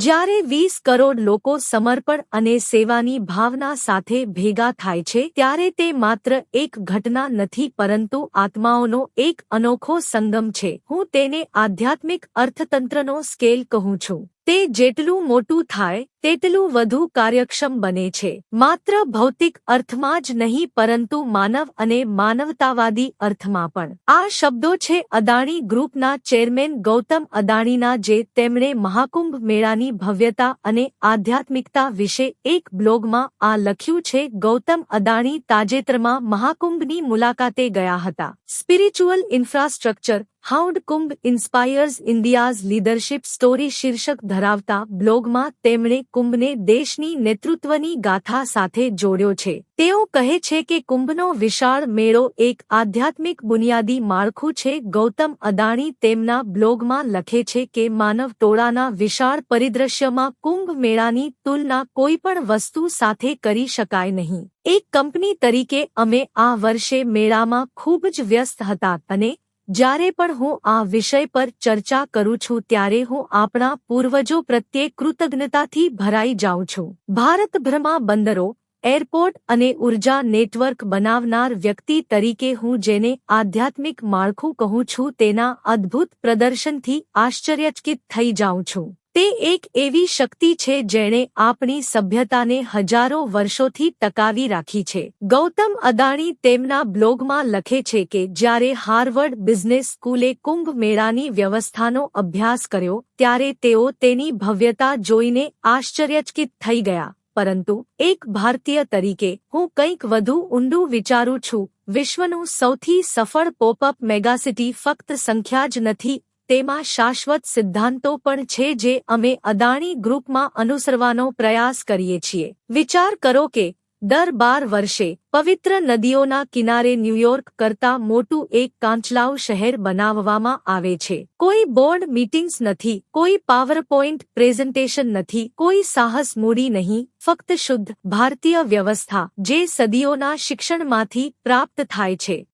જ્યારે વીસ કરોડ લોકો સમર્પણ અને સેવાની ભાવના સાથે ભેગા થાય છે, ત્યારે તે માત્ર એક ઘટના નથી, પરંતુ આત્માઓનો એક અનોખો સંગમ છે. હું તેને આધ્યાત્મિક અર્થતંત્રનો સ્કેલ કહું છું. તે જેટલું મોટું થાય, તેટલું વધુ કાર્યક્ષમ બને છે. માત્ર ભૌતિક અર્થમાં જ નહીં, પરંતુ માનવ અને માનવતાવાદી અર્થમાં પણ. આ શબ્દો છે અદાણી ગ્રુપના ચેરમેન ગૌતમ અદાણીના, જે તેમણે મહાકુંભ મેળાની ભવ્યતા અને આધ્યાત્મિકતા વિશે એક બ્લોગમાં આ લખ્યું છે. ગૌતમ અદાણી તાજેતરમાં મહાકુંભની મુલાકાતે ગયા હતા. Spiritual infrastructure how Kumbh inspires India's leadership story શીર્ષક ધરાવતા બ્લોગમાં તેમણે કુંભને દેશની નેતૃત્વની ગાથા સાથે જોડ્યો છે. તેઓ કહે છે કે કુંભનો વિશાળ મેળો એક આધ્યાત્મિક બુનિયાદી માળખું છે. ગૌતમ અદાણી તેમના બ્લોગમાં લખે છે કે માનવ ટોળાના વિશાળ પરિદ્રશ્યમાં કુંભ મેળાની તુલના કોઈપણ વસ્તુ સાથે કરી શકાય નહીં. એક કંપની તરીકે અમે આ વર્ષે મેળામાં ખૂબ જ વ્યસ્ત હતા અને જ્યારે પણ હું આ વિષય પર ચર્ચા કરું છું ત્યારે હું આપણા પૂર્વજો પ્રત્યે કૃતજ્ઞતાથી ભરાઈ જાઉં છું. ભારતભરમાં બંદરો, એરપોર્ટ અને ઊર્જા નેટવર્ક બનાવનાર વ્યક્તિ તરીકે હું જેને આધ્યાત્મિક માળખું કહું છું તેના અદ્ભુત પ્રદર્શનથી આશ્ચર્યચકિત થઈ જાઉં છું. તે એક એવી શક્તિ છે જેણે આપણી સભ્યતાને હજારો વર્ષોથી ટકાવી રાખી છે. ગૌતમ અદાણી તેમના બ્લોગમાં લખે છે કે જ્યારે હાર્વર્ડ બિઝનેસ સ્કૂલે કુંભ મેળાની વ્યવસ્થાનો અભ્યાસ કર્યો, ત્યારે તેઓ તેની ભવ્યતા જોઈને આશ્ચર્યચકિત થઈ ગયા. પરંતુ એક ભારતીય તરીકે, હું કંઈક વધુ ઊંડું વિચારું છું. વિશ્વનું સૌથી સફળ પોપઅપ મેગાસિટી ફક્ત સંખ્યા જ નથી તેમાં શાશ્વત સિદ્ધાંતો પણ છે જે અમે અદાણી ગ્રુપમાં અનુસરવાનો પ્રયાસ કરીએ છીએ. વિચાર કરો કે, દર બાર વર્ષે પવિત્ર નદીઓના કિનારે ન્યૂયોર્ક કરતા મોટું એક કાંચલાવ શહેર બનાવવામાં આવે છે. કોઈ બોર્ડ મીટિંગ્સ નથી, કોઈ પાવરપોઈન્ટ પ્રેઝન્ટેશન નથી, કોઈ સાહસ મૂડી નહીં, ફક્ત શુદ્ધ ભારતીય વ્યવસ્થા જે સદીઓના શિક્ષણમાંથી પ્રાપ્ત થાય છે.